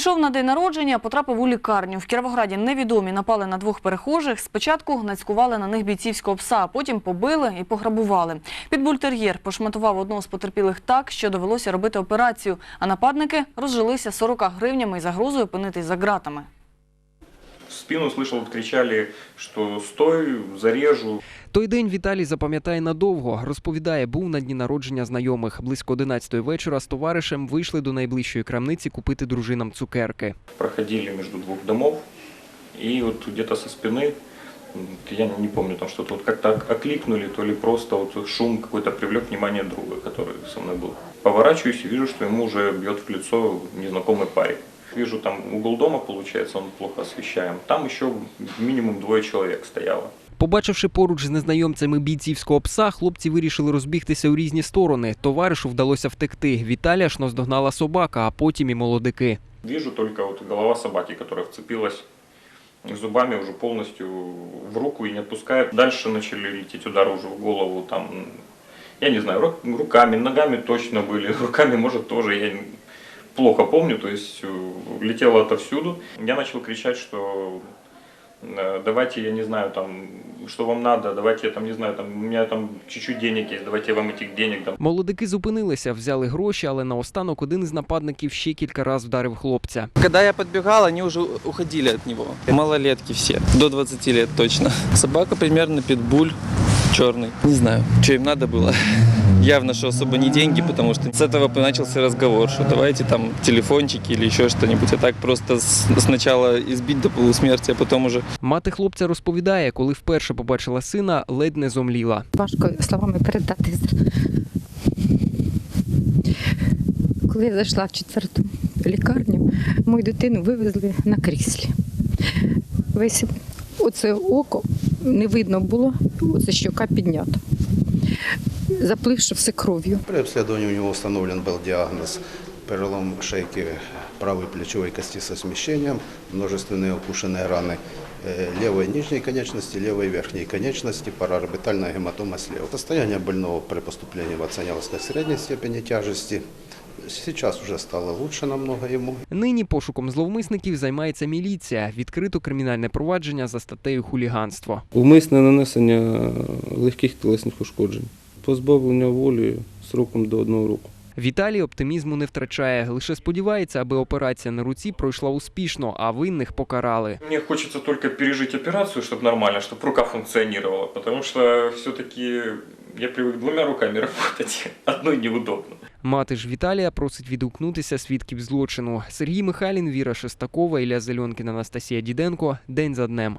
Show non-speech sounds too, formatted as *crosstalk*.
Пішов на день народження, потрапив у лікарню. В Кіровограді невідомі напали на двох перехожих. Спочатку нацькували на них бійцівського пса, потім побили і пограбували. Підбультер'єр пошматував одного з потерпілих так, що довелося робити операцію. А нападники розжилися 40 гривнями і загрозою опинитись за ґратами В спину слышал, вот кричали, что стой, зарежу. Той день Віталій запам'ятає надовго. Розповідає, був на дні народження знайомих. Близько 11 вечора з товаришем вийшли до найближчої крамниці купити дружинам цукерки. Проходили между двух домов, и вот где-то со спины, м, я не помню, там что-то вот как-то ок- окликнули, то ли просто вот шум какой-то привлек внимание друга, который со мной был. Поворачиваюсь и вижу, что ему уже бьет в лицо незнакомый парень. Вижу там угол дома, получается, он плохо освещаем. Там еще минимум двое человек стояло. Побачивши поруч з незнайомцями бійцівського пса, хлопці вирішили розбігтися у різні сторони. Товаришу вдалося втекти. Віталія ж наздогнала собака, а потім і молодики. Вижу только вот голова собаки, которая вцепилась зубами уже полностью в руку и не отпускает. Дальше начали лететь удары уже в голову, там, я не знаю, ру- руками, ногами точно были, руками, может, тоже, я плохо помню, то есть э, летело отовсюду. Я начал кричать, что э, давайте, я не знаю, там, что вам надо, давайте, я там, не знаю, там, у меня там чуть-чуть денег есть, давайте я вам этих денег дам. Молодики зупинилися, взяли гроші, але наостанок один із нападників ще кілька разів вдарив хлопця. Когда я подбегал, они уже уходили от него. Малолетки все, до 20 лет точно. Собака примерно питбуль, черный. Не знаю, что им надо было. Явно, что особо не деньги, потому что с этого начался разговор, что давайте там телефончики или еще что-нибудь. А так просто сначала избить до полусмерти, а потом уже Мати хлопця розповідає, коли вперше побачила сина, ледь не зомліла. важко словами передати. Коли я зайшла в четверту лікарню, мою дитину вивезли на кріслі. Весь оце око не видно було, оце щока піднята Запливши все кров'ю. При обследовании у него установлен был диагноз перелом шейки правой плечевой кости со смещением, множественные укушенные раны э, левой нижней конечности, левой верхней конечности, параорбитальная гематома слева. Состояние больного при поступлении оценялось как средней степени тяжести. Сейчас уже стало лучше намного ему. Нині пошуком зловмисників займається міліція. Відкрито кримінальне провадження за статтею хуліганство. Умисне нанесення легких тілесних ушкоджень, позбавлення волі сроком до одного року. Віталій оптимізму не втрачає. Лише сподівається, аби операція на руці пройшла успішно, а винних покарали. Мне хочется только пережить операцию, чтобы нормально, чтобы рука функционировала, потому что все-таки я привык двумя руками работать, *laughs* одной неудобно. Мати ж Віталія просить відгукнутися свідків злочину. Сергій Михайлін, Віра Шестакова, Ілля Зельонкін, Анастасія Діденко. День за днем.